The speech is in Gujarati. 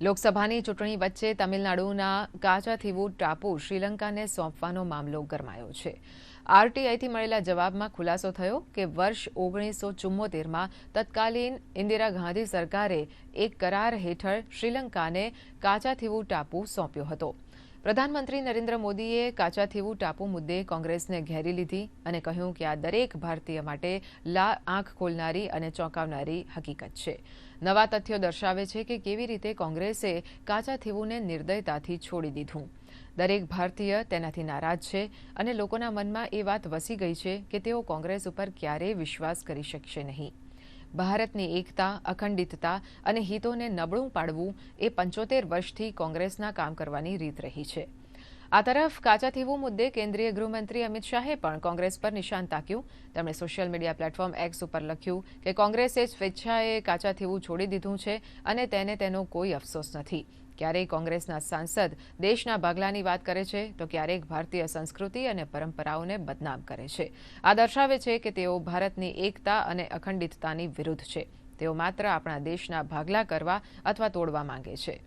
લોકસભાની ચૂંટણી વચ્ચે તમિલનાડુના કાચાથીવુ ટાપુ શ્રીલંકાને સોંપવાનો મામલો ગરમાયો છે. આરટીઆઈથી મળેલા જવાબમાં ખુલાસો થયો કે વર્ષ ઓગણીસો ચુમ્મોતેરમાં તત્કાલીન ઇન્દિરા ગાંધી સરકારે એક કરાર હેઠળ શ્રીલંકાને કાચાથીવુ ટાપુ સોંપ્યો હતો. પ્રધાનમંત્રી નરેન્દ્ર મોદીએ કાચાથીવુ ટાપુ મુદ્દે કોંગ્રેસને ઘેરી લીધી અને કહ્યું કે આ દરેક ભારતીય માટે લા આંખ ખોલનારી અને ચોંકાવનારી હકીકત છે. નવા તથ્યો દર્શાવે છે કે કેવી રીતે કોંગ્રેસે કાચાથીવુને નિર્દયતાથી છોડી દીધું. દરેક ભારતીય તેનાથી નારાજ છે અને લોકોના મનમાં એ વાત વસી ગઈ છે કે તેઓ કોંગ્રેસ ઉપર ક્યારેય વિશ્વાસ કરી શકશે નહીં. ભારતની એકતા, અખંડિતતા અને હિતોને નબળું પાડવું એ પંચોતેર વર્ષથી કોંગ્રેસના કામ કરવાની રીત રહી છે. આ તરફ કાચાથીવું મુદ્દે કેન્દ્રીય ગૃહમંત્રી અમિત શાહે પણ કોંગ્રેસ પર નિશાન તાક્યું. તેમણે સોશિયલ મીડિયા પ્લેટફોર્મ એક્સ ઉપર લખ્યું કે કોંગ્રેસે સ્વેચ્છાએ કાચાથીવું છોડી દીધું છે અને તેને તેનો કોઈ અફસોસ નથી. ક્યારેક કોંગ્રેસના સાંસદ દેશના ભાગલાની વાત કરે છે તો ક્યારેક ભારતીય સંસ્કૃતિ અને પરંપરાઓને બદનામ કરે છે. આ દર્શાવે છે કે તેઓ ભારતની એકતા અને અખંડિતતાની વિરુદ્ધ છે. તેઓ માત્ર આપણા દેશના ભાગલા કરવા અથવા તોડવા માંગે છે.